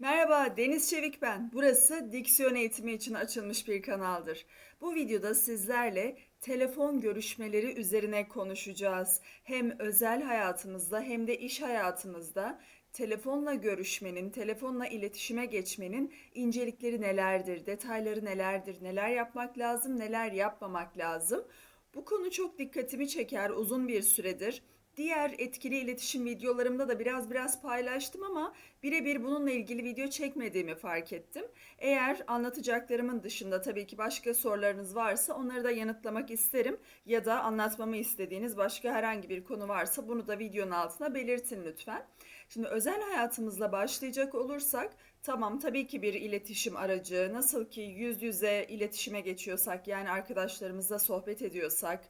Merhaba, Deniz Çevik ben. Burası diksiyon eğitimi için açılmış bir kanaldır. Bu videoda sizlerle telefon görüşmeleri üzerine konuşacağız. Hem özel hayatımızda hem de iş hayatımızda telefonla görüşmenin, telefonla iletişime geçmenin incelikleri nelerdir, detayları nelerdir, neler yapmak lazım, neler yapmamak lazım. Bu konu çok dikkatimi çeker uzun bir süredir. Diğer etkili iletişim videolarımda da biraz biraz paylaştım ama birebir bununla ilgili video çekmediğimi fark ettim. Eğer anlatacaklarımın dışında tabii ki başka sorularınız varsa onları da yanıtlamak isterim ya da anlatmamı istediğiniz başka herhangi bir konu varsa bunu da videonun altına belirtin lütfen. Şimdi özel hayatımızla başlayacak olursak tamam tabii ki bir iletişim aracı nasıl ki yüz yüze iletişime geçiyorsak yani arkadaşlarımızla sohbet ediyorsak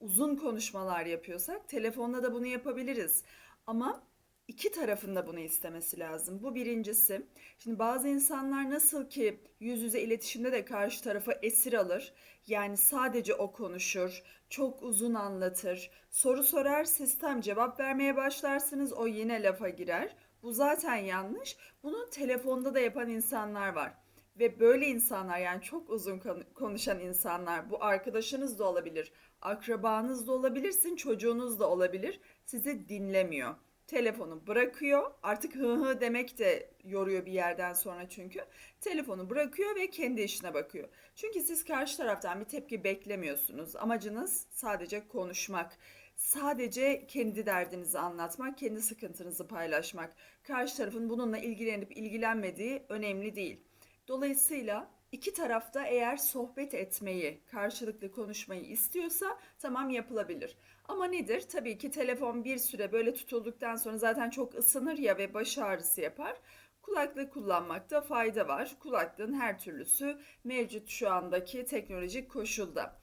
uzun konuşmalar yapıyorsak telefonla da bunu yapabiliriz. Ama iki tarafında bunu istemesi lazım. Bu birincisi. Şimdi bazı insanlar nasıl ki yüz yüze iletişimde de karşı tarafı esir alır. Yani sadece o konuşur, çok uzun anlatır. Soru sorar, siz tam cevap vermeye başlarsınız, o yine lafa girer. Bu zaten yanlış. Bunu telefonda da yapan insanlar var. Ve böyle insanlar yani çok uzun kon- konuşan insanlar bu arkadaşınız da olabilir, akrabanız da olabilirsin, çocuğunuz da olabilir. Sizi dinlemiyor. Telefonu bırakıyor. Artık hı hı demek de yoruyor bir yerden sonra çünkü. Telefonu bırakıyor ve kendi işine bakıyor. Çünkü siz karşı taraftan bir tepki beklemiyorsunuz. Amacınız sadece konuşmak. Sadece kendi derdinizi anlatmak, kendi sıkıntınızı paylaşmak. Karşı tarafın bununla ilgilenip ilgilenmediği önemli değil. Dolayısıyla iki tarafta eğer sohbet etmeyi, karşılıklı konuşmayı istiyorsa tamam yapılabilir. Ama nedir? Tabii ki telefon bir süre böyle tutulduktan sonra zaten çok ısınır ya ve baş ağrısı yapar. Kulaklık kullanmakta fayda var. Kulaklığın her türlüsü mevcut şu andaki teknolojik koşulda.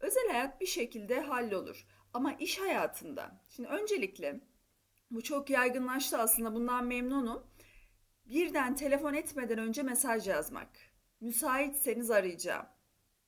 Özel hayat bir şekilde hallolur. Ama iş hayatında, şimdi öncelikle bu çok yaygınlaştı aslında bundan memnunum birden telefon etmeden önce mesaj yazmak. Müsaitseniz arayacağım.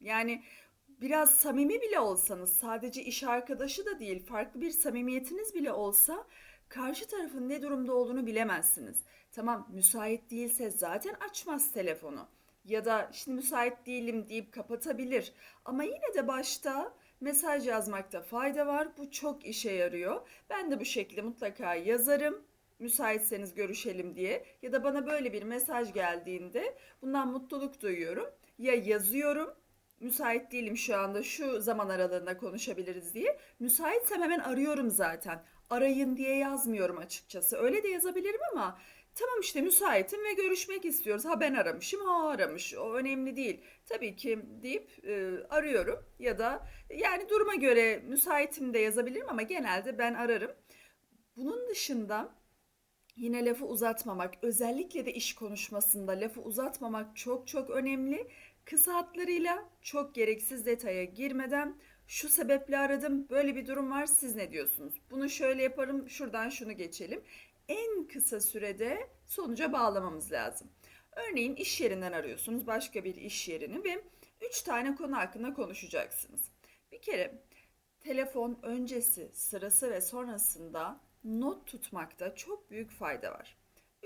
Yani biraz samimi bile olsanız, sadece iş arkadaşı da değil, farklı bir samimiyetiniz bile olsa karşı tarafın ne durumda olduğunu bilemezsiniz. Tamam, müsait değilse zaten açmaz telefonu. Ya da şimdi müsait değilim deyip kapatabilir. Ama yine de başta mesaj yazmakta fayda var. Bu çok işe yarıyor. Ben de bu şekilde mutlaka yazarım müsaitseniz görüşelim diye ya da bana böyle bir mesaj geldiğinde bundan mutluluk duyuyorum. Ya yazıyorum müsait değilim şu anda şu zaman aralığında konuşabiliriz diye. Müsaitsem hemen arıyorum zaten. Arayın diye yazmıyorum açıkçası. Öyle de yazabilirim ama tamam işte müsaitim ve görüşmek istiyoruz. Ha ben aramışım, ha aramış. O önemli değil. Tabii ki deyip e, arıyorum ya da yani duruma göre müsaitim de yazabilirim ama genelde ben ararım. Bunun dışında Yine lafı uzatmamak, özellikle de iş konuşmasında lafı uzatmamak çok çok önemli. Kısa hatlarıyla çok gereksiz detaya girmeden şu sebeple aradım, böyle bir durum var, siz ne diyorsunuz? Bunu şöyle yaparım, şuradan şunu geçelim. En kısa sürede sonuca bağlamamız lazım. Örneğin iş yerinden arıyorsunuz, başka bir iş yerini ve üç tane konu hakkında konuşacaksınız. Bir kere telefon öncesi, sırası ve sonrasında not tutmakta çok büyük fayda var.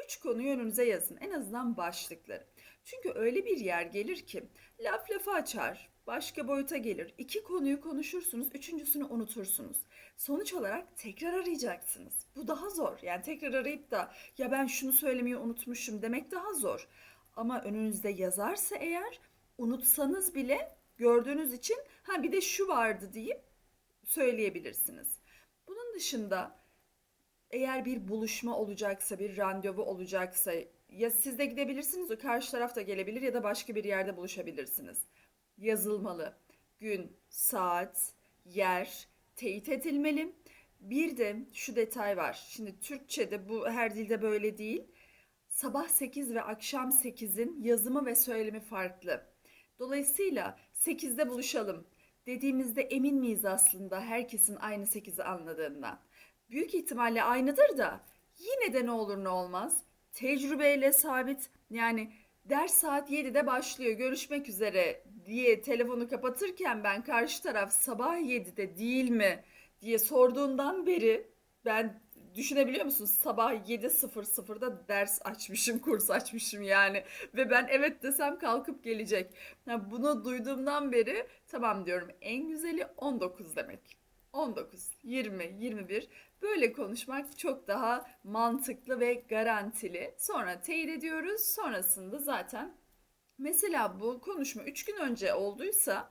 Üç konuyu önünüze yazın. En azından başlıkları. Çünkü öyle bir yer gelir ki laf lafı açar, başka boyuta gelir. İki konuyu konuşursunuz, üçüncüsünü unutursunuz. Sonuç olarak tekrar arayacaksınız. Bu daha zor. Yani tekrar arayıp da ya ben şunu söylemeyi unutmuşum demek daha zor. Ama önünüzde yazarsa eğer unutsanız bile gördüğünüz için ha bir de şu vardı deyip söyleyebilirsiniz. Bunun dışında eğer bir buluşma olacaksa, bir randevu olacaksa ya siz de gidebilirsiniz, o karşı taraf da gelebilir ya da başka bir yerde buluşabilirsiniz. Yazılmalı. Gün, saat, yer teyit edilmeli. Bir de şu detay var. Şimdi Türkçe'de bu her dilde böyle değil. Sabah 8 ve akşam 8'in yazımı ve söylemi farklı. Dolayısıyla 8'de buluşalım dediğimizde emin miyiz aslında herkesin aynı 8'i anladığından? Büyük ihtimalle aynıdır da yine de ne olur ne olmaz. Tecrübeyle sabit yani ders saat 7'de başlıyor görüşmek üzere diye telefonu kapatırken ben karşı taraf sabah 7'de değil mi diye sorduğundan beri ben düşünebiliyor musunuz? Sabah 7.00'da ders açmışım, kurs açmışım yani. Ve ben evet desem kalkıp gelecek. Ya bunu duyduğumdan beri tamam diyorum en güzeli 19 demek. 19, 20, 21 böyle konuşmak çok daha mantıklı ve garantili. Sonra teyit ediyoruz. Sonrasında zaten mesela bu konuşma 3 gün önce olduysa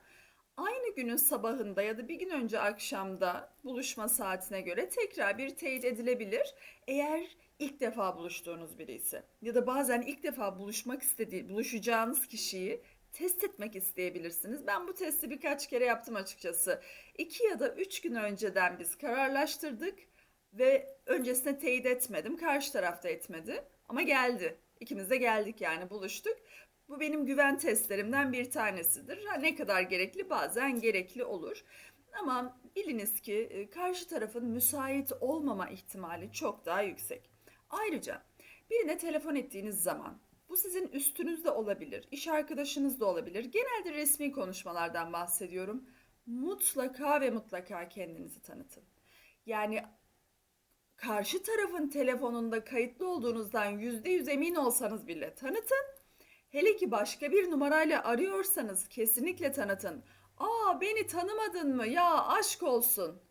aynı günün sabahında ya da bir gün önce akşamda buluşma saatine göre tekrar bir teyit edilebilir. Eğer ilk defa buluştuğunuz biri ise ya da bazen ilk defa buluşmak istediği, buluşacağınız kişiyi test etmek isteyebilirsiniz. Ben bu testi birkaç kere yaptım açıkçası. İki ya da üç gün önceden biz kararlaştırdık ve öncesine teyit etmedim. Karşı tarafta etmedi ama geldi. İkimiz de geldik yani buluştuk. Bu benim güven testlerimden bir tanesidir. Ha, ne kadar gerekli bazen gerekli olur. Ama biliniz ki e, karşı tarafın müsait olmama ihtimali çok daha yüksek. Ayrıca birine telefon ettiğiniz zaman bu sizin üstünüzde olabilir, iş arkadaşınız da olabilir. Genelde resmi konuşmalardan bahsediyorum. Mutlaka ve mutlaka kendinizi tanıtın. Yani karşı tarafın telefonunda kayıtlı olduğunuzdan yüzde yüz emin olsanız bile tanıtın. Hele ki başka bir numarayla arıyorsanız kesinlikle tanıtın. Aa beni tanımadın mı? Ya aşk olsun.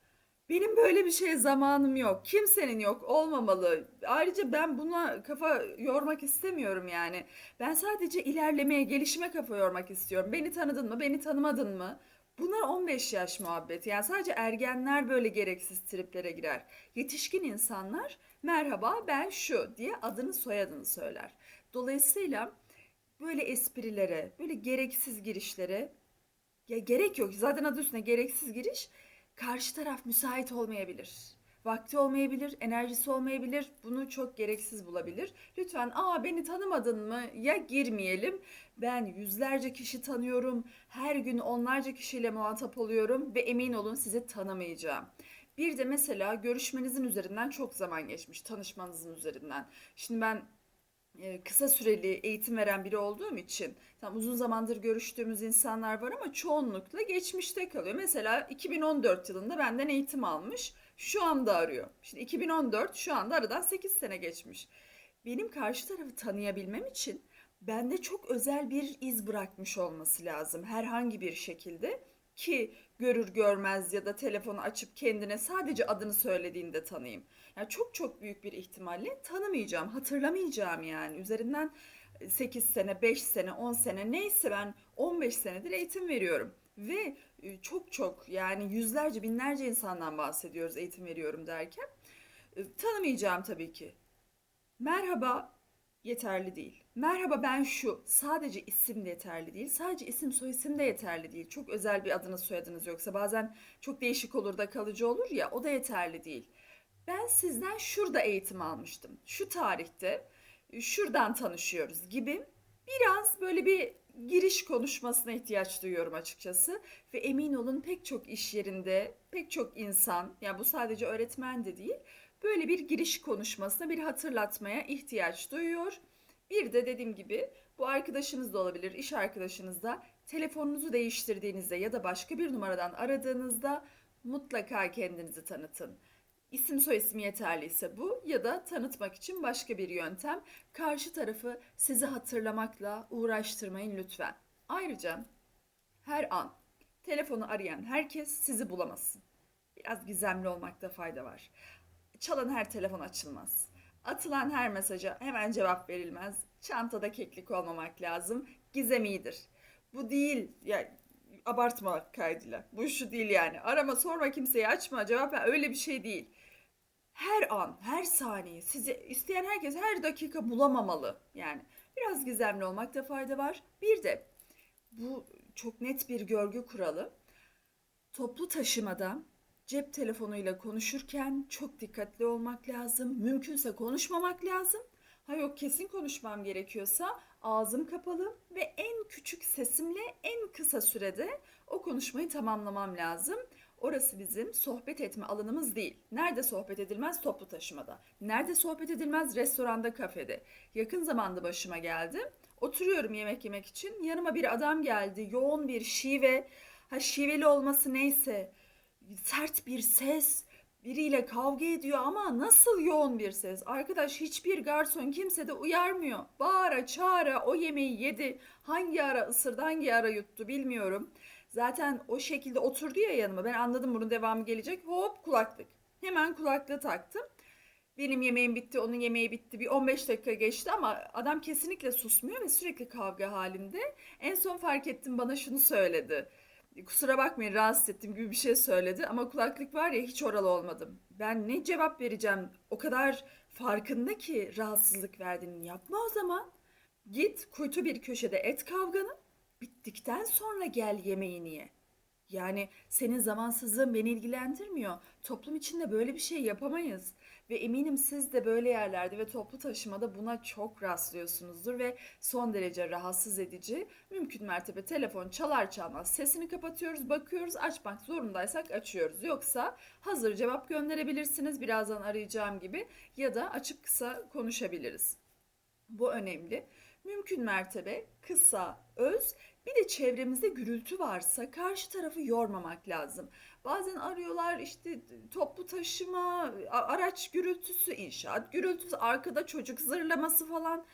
Benim böyle bir şeye zamanım yok. Kimsenin yok. Olmamalı. Ayrıca ben buna kafa yormak istemiyorum yani. Ben sadece ilerlemeye, gelişime kafa yormak istiyorum. Beni tanıdın mı? Beni tanımadın mı? Bunlar 15 yaş muhabbeti. Yani sadece ergenler böyle gereksiz triplere girer. Yetişkin insanlar merhaba ben şu diye adını soyadını söyler. Dolayısıyla böyle esprilere, böyle gereksiz girişlere ya gerek yok. Zaten adı üstünde gereksiz giriş. Karşı taraf müsait olmayabilir. Vakti olmayabilir, enerjisi olmayabilir. Bunu çok gereksiz bulabilir. Lütfen aa beni tanımadın mı? Ya girmeyelim. Ben yüzlerce kişi tanıyorum. Her gün onlarca kişiyle muhatap oluyorum ve emin olun sizi tanımayacağım. Bir de mesela görüşmenizin üzerinden çok zaman geçmiş, tanışmanızın üzerinden. Şimdi ben kısa süreli eğitim veren biri olduğum için tam uzun zamandır görüştüğümüz insanlar var ama çoğunlukla geçmişte kalıyor. Mesela 2014 yılında benden eğitim almış. Şu anda arıyor. Şimdi 2014 şu anda aradan 8 sene geçmiş. Benim karşı tarafı tanıyabilmem için bende çok özel bir iz bırakmış olması lazım herhangi bir şekilde ki görür görmez ya da telefonu açıp kendine sadece adını söylediğinde tanıyayım. Yani çok çok büyük bir ihtimalle tanımayacağım, hatırlamayacağım yani. Üzerinden 8 sene, 5 sene, 10 sene neyse ben 15 senedir eğitim veriyorum. Ve e, çok çok yani yüzlerce binlerce insandan bahsediyoruz eğitim veriyorum derken. E, tanımayacağım tabii ki. Merhaba yeterli değil. Merhaba ben şu. Sadece isim de yeterli değil. Sadece isim soy de yeterli değil. Çok özel bir adınız soyadınız yoksa bazen çok değişik olur da kalıcı olur ya o da yeterli değil. Ben sizden şurada eğitim almıştım. Şu tarihte şuradan tanışıyoruz gibi biraz böyle bir giriş konuşmasına ihtiyaç duyuyorum açıkçası ve emin olun pek çok iş yerinde pek çok insan yani bu sadece öğretmen de değil böyle bir giriş konuşmasına bir hatırlatmaya ihtiyaç duyuyor. Bir de dediğim gibi bu arkadaşınız da olabilir, iş arkadaşınız da telefonunuzu değiştirdiğinizde ya da başka bir numaradan aradığınızda mutlaka kendinizi tanıtın. İsim soyisim yeterliyse bu ya da tanıtmak için başka bir yöntem. Karşı tarafı sizi hatırlamakla uğraştırmayın lütfen. Ayrıca her an telefonu arayan herkes sizi bulamasın. Biraz gizemli olmakta fayda var. Çalan her telefon açılmaz. Atılan her mesaja hemen cevap verilmez. Çantada keklik olmamak lazım. Gizem iyidir. Bu değil ya abartma kaydıyla. Bu şu değil yani. Arama sorma kimseye açma cevap ver. Öyle bir şey değil her an, her saniye sizi isteyen herkes her dakika bulamamalı. Yani biraz gizemli olmakta fayda var. Bir de bu çok net bir görgü kuralı. Toplu taşımada cep telefonuyla konuşurken çok dikkatli olmak lazım. Mümkünse konuşmamak lazım. Ha yok kesin konuşmam gerekiyorsa ağzım kapalı ve en küçük sesimle en kısa sürede o konuşmayı tamamlamam lazım. Orası bizim sohbet etme alanımız değil. Nerede sohbet edilmez? Toplu taşımada. Nerede sohbet edilmez? Restoranda, kafede. Yakın zamanda başıma geldi. Oturuyorum yemek yemek için. Yanıma bir adam geldi. Yoğun bir şive. Ha şiveli olması neyse. Sert bir ses. biriyle kavga ediyor ama nasıl yoğun bir ses. Arkadaş hiçbir garson kimse de uyarmıyor. Bağıra çağıra o yemeği yedi. Hangi ara ısırdı hangi ara yuttu bilmiyorum. Zaten o şekilde oturdu ya yanıma. Ben anladım bunun devamı gelecek. Hop kulaklık. Hemen kulaklığı taktım. Benim yemeğim bitti, onun yemeği bitti. Bir 15 dakika geçti ama adam kesinlikle susmuyor ve sürekli kavga halinde. En son fark ettim bana şunu söyledi. Kusura bakmayın rahatsız ettim gibi bir şey söyledi ama kulaklık var ya hiç oralı olmadım. Ben ne cevap vereceğim? O kadar farkında ki rahatsızlık verdiğini yapma o zaman. Git kuytu bir köşede et kavganı. Bittikten sonra gel yemeğini ye. Yani senin zamansızlığın beni ilgilendirmiyor. Toplum içinde böyle bir şey yapamayız. Ve eminim siz de böyle yerlerde ve toplu taşımada buna çok rastlıyorsunuzdur ve son derece rahatsız edici. Mümkün mertebe telefon çalar çalmaz sesini kapatıyoruz, bakıyoruz, açmak zorundaysak açıyoruz. Yoksa hazır cevap gönderebilirsiniz birazdan arayacağım gibi ya da açıp kısa konuşabiliriz. Bu önemli. Mümkün mertebe kısa, öz bir de çevremizde gürültü varsa karşı tarafı yormamak lazım. Bazen arıyorlar işte toplu taşıma, araç gürültüsü, inşaat gürültüsü, arkada çocuk zırlaması falan.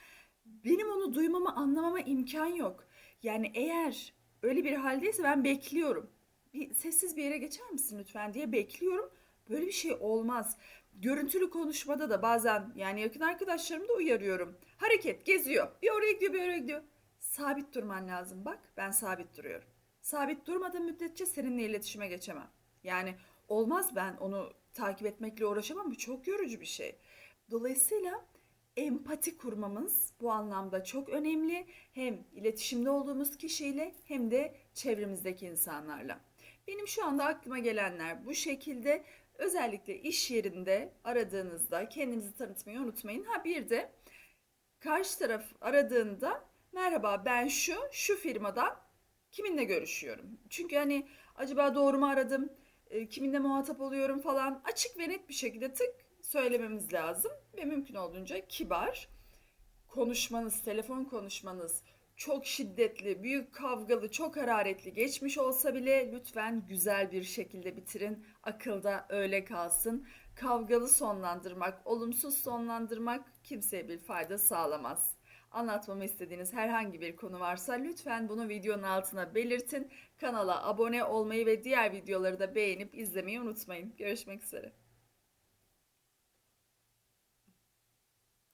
Benim onu duymama, anlamama imkan yok. Yani eğer öyle bir haldeyse ben bekliyorum. Bir sessiz bir yere geçer misin lütfen diye bekliyorum. Böyle bir şey olmaz. Görüntülü konuşmada da bazen yani yakın arkadaşlarımı da uyarıyorum. Hareket geziyor. Bir oraya gidiyor, bir oraya gidiyor. Sabit durman lazım. Bak ben sabit duruyorum. Sabit durmadığım müddetçe seninle iletişime geçemem. Yani olmaz ben onu takip etmekle uğraşamam. Bu çok yorucu bir şey. Dolayısıyla empati kurmamız bu anlamda çok önemli. Hem iletişimde olduğumuz kişiyle hem de çevremizdeki insanlarla. Benim şu anda aklıma gelenler bu şekilde. Özellikle iş yerinde aradığınızda kendinizi tanıtmayı unutmayın. Ha bir de karşı taraf aradığında merhaba ben şu şu firmadan kiminle görüşüyorum? Çünkü hani acaba doğru mu aradım? E, kiminle muhatap oluyorum falan açık ve net bir şekilde tık söylememiz lazım ve mümkün olduğunca kibar konuşmanız, telefon konuşmanız çok şiddetli, büyük kavgalı, çok hararetli geçmiş olsa bile lütfen güzel bir şekilde bitirin. Akılda öyle kalsın. Kavgalı sonlandırmak, olumsuz sonlandırmak kimseye bir fayda sağlamaz. Anlatmamı istediğiniz herhangi bir konu varsa lütfen bunu videonun altına belirtin. Kanala abone olmayı ve diğer videoları da beğenip izlemeyi unutmayın. Görüşmek üzere.